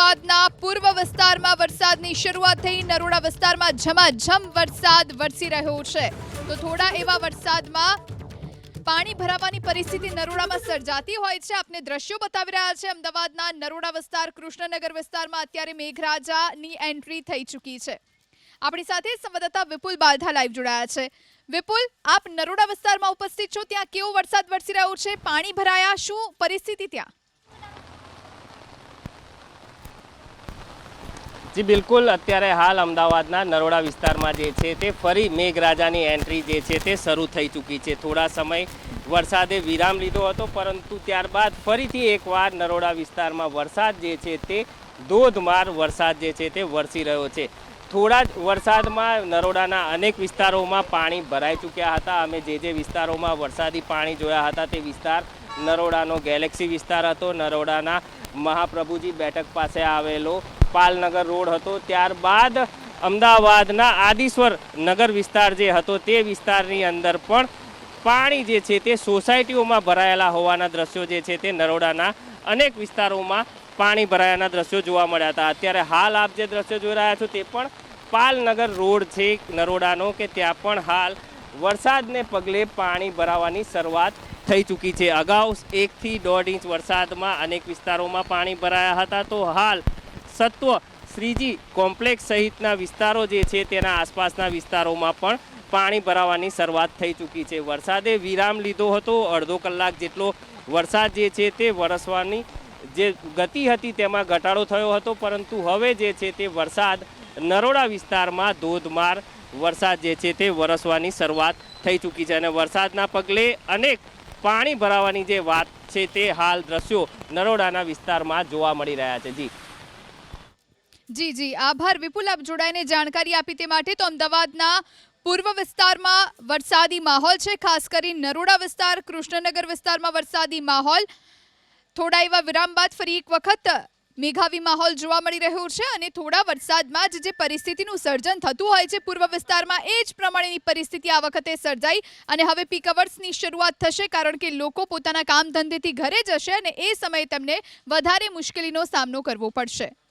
અમદાવાદના પૂર્વ વિસ્તારમાં વરસાદની શરૂઆત થઈ. નરોડા વિસ્તારમાં ઝમાઝમ વરસાદ વરસી રહ્યો છે. તો થોડા એવા વરસાદમાં પાણી ભરાવાની પરિસ્થિતિ નરોડામાં સર્જાતી હોય છે. આપને દ્રશ્યો બતાવી રહ્યા છે. અમદાવાદના નરોડા વિસ્તાર, કૃષ્ણનગર વિસ્તારમાં અત્યારે મેઘરાજાની એન્ટ્રી થઈ ચૂકી છે. આપણી સાથે સંવાદદાતા વિપુલ બાલધા લાઈવ જોડાયા છે. વિપુલ, આપ નરોડા વિસ્તારમાં ઉપસ્થિત છો. ત્યાં કેવો વરસાદ વરસી રહ્યો છે? પાણી ભરાયા? શું પરિસ્થિતિ ત્યાં? જી, બિલકુલ. અત્યારે હાલ અમદાવાદના નરોડા વિસ્તારમાં જે છે તે ફરી મેઘરાજાની એન્ટ્રી જે છે તે શરૂ થઈ ચૂકી છે. થોડા સમય વરસાદે વિરામ લીધો હતો, પરંતુ ત્યારબાદ ફરીથી એકવાર નરોડા વિસ્તારમાં વરસાદ જે છે તે ધોધમાર વરસાદ જે છે તે વરસી રહ્યો છે. થોડા જ વરસાદમાં નરોડાના અનેક વિસ્તારોમાં પાણી ભરાઈ ચૂક્યા હતા. અમે જે જે વિસ્તારોમાં વરસાદી પાણી જોયા હતા તે વિસ્તાર નરોડાનો ગેલેક્સી વિસ્તાર હતો. નરોડાના મહાપ્રભુજી બેઠક પાસે આવેલો પાલનગર રોડ હતો. ત્યારબાદ અમદાવાદના આદિશ્વર નગર વિસ્તાર જે હતો તે વિસ્તારની અંદર પણ પાણી જે છે તે સોસાયટીઓમાં ભરાયેલા હોવાના દ્રશ્યો જે છે તે નરોડાના અનેક વિસ્તારોમાં પાણી ભરાયાના દ્રશ્યો જોવા મળ્યા હતા. અત્યારે હાલ આપ જે દ્રશ્યો જોઈ રહ્યા છો તે પણ પાલનગર રોડ છે નરોડાનો કે ત્યાં પણ હાલ વરસાદને પગલે પાણી ભરાવાની શરૂઆત થઈ ચૂકી છે. અગાઉ એકથી દોઢ ઇંચ વરસાદમાં અનેક વિસ્તારોમાં પાણી ભરાયા હતા. તો હાલ સત્વ શ્રીજી કોમ્પ્લેક્સ સહિતના વિસ્તારો જે છે તેના આસપાસના વિસ્તારોમાં પણ પાણી ભરાવાની શરૂઆત થઈ ચૂકી છે. વરસાદે વિરામ લીધો હતો. અડધો કલાક જેટલો વરસાદ જે છે તે વરસવાની જે ગતિ હતી તેમાં ઘટાડો થયો હતો. પરંતુ હવે જે છે તે વરસાદ નરોડા વિસ્તારમાં ધોધમાર વરસાદ જે છે તે વરસવાની શરૂઆત થઈ ચૂકી છે. અને વરસાદના પગલે અનેક પાણી ભરાવાની જે વાત છે તે હાલ દ્રશ્યો નરોડાના વિસ્તારમાં જોવા મળી રહ્યા છે. જી. જી જી. આભાર. વિપુલ, આપ જોડાઈને જાણકારી આપી તે માટે તો અમદાવાદના પૂર્વ વિસ્તારમાં વરસાદી માહોલ છે. ખાસ કરી નરોડા વિસ્તાર, કૃષ્ણનગર વિસ્તારમાં વરસાદી માહોલ. થોડા એવા વિરામ બાદ ફરી એક વખત મેઘાવી માહોલ જોવા મળી રહ્યો છે અને થોડા વરસાદમાં જ જે પરિસ્થિતિનું સર્જન થતું હોય છે પૂર્વ વિસ્તારમાં એ જ પ્રમાણેની પરિસ્થિતિ આ વખતે સર્જાઈ અને હવે પીક અવર્સની શરૂઆત થશે કારણ કે લોકો પોતાના કામ ધંધેથી ઘરે જશે અને એ સમયે તેમને વધારે મુશ્કેલીનો સામનો કરવો પડશે.